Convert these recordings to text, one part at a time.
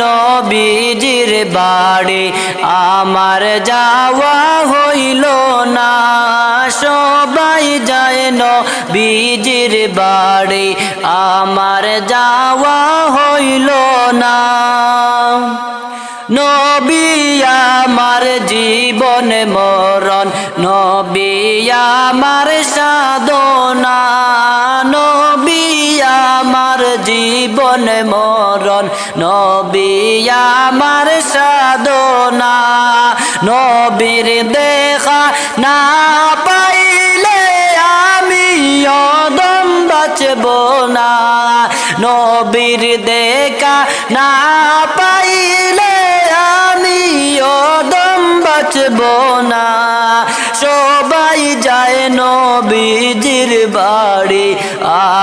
নবীজির বাড়ি, আমার যাওয়া হইল না। সবাই যায় নবীজির বাড়ি, আমার যাওয়া হইল না। নবী আমার জীবন মরণ, নবী আমার সাধনা। আমার জীবন মরণ, নবী আমার সাধনা। নবীর দেখা না পাইলে আমি অদম বাঁচব না। নবীর দেখা না পাইলে আমি অদম বাঁচব না। সবাই যায় নবীজির বাড়ি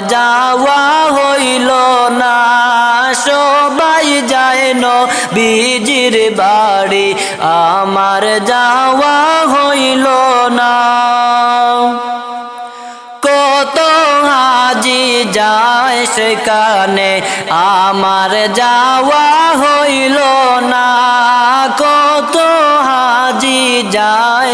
যাওয়া হইল না। সবাই যায় নবীজির বাড়ি। আমার যাওয়া হইল না। কত হাজি যায় সেখানে। আমার যাওয়া হইল না। কত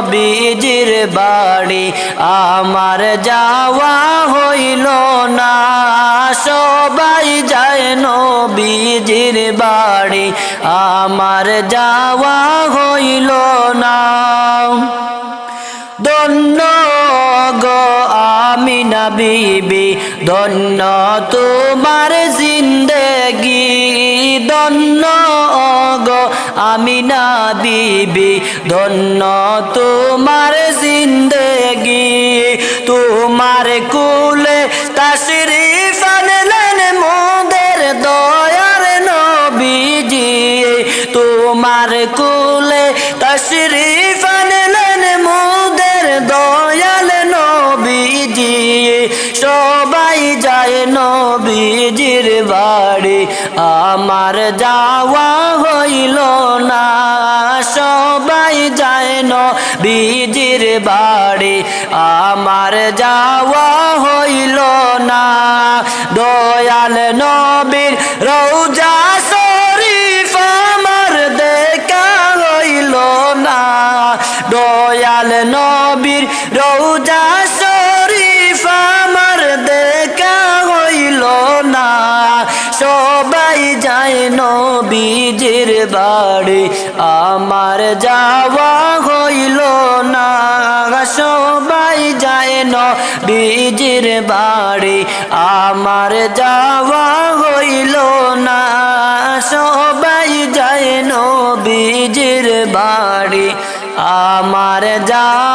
নবীজির বাড়ি। আমার যাওয়া হইল না, সবাই যায় নবীজির বাড়ি। আমার যাওয়া হইল না। ধন্য গো আমিনা বিবি, ধন্য তোমার জিন্দেগি, ধন্য গো আমিনা দিবি ধন্য তোমার জিন্দগি। তোমার কুলে তাশরিফ ফানলেন মোদের দয়ার নবীজি। তোমার কুলে আমার যাওয়া হইল না সবাই যায় বিজির বাড়ি। আমার যাওয়া হইল না দয়াল যাওয়া হইল না। সবাই যায় নবীজির বাড়ি। আমার যাওয়া হইল না। সবাই যায় নবীজির বাড়ি। আমার যাওয়া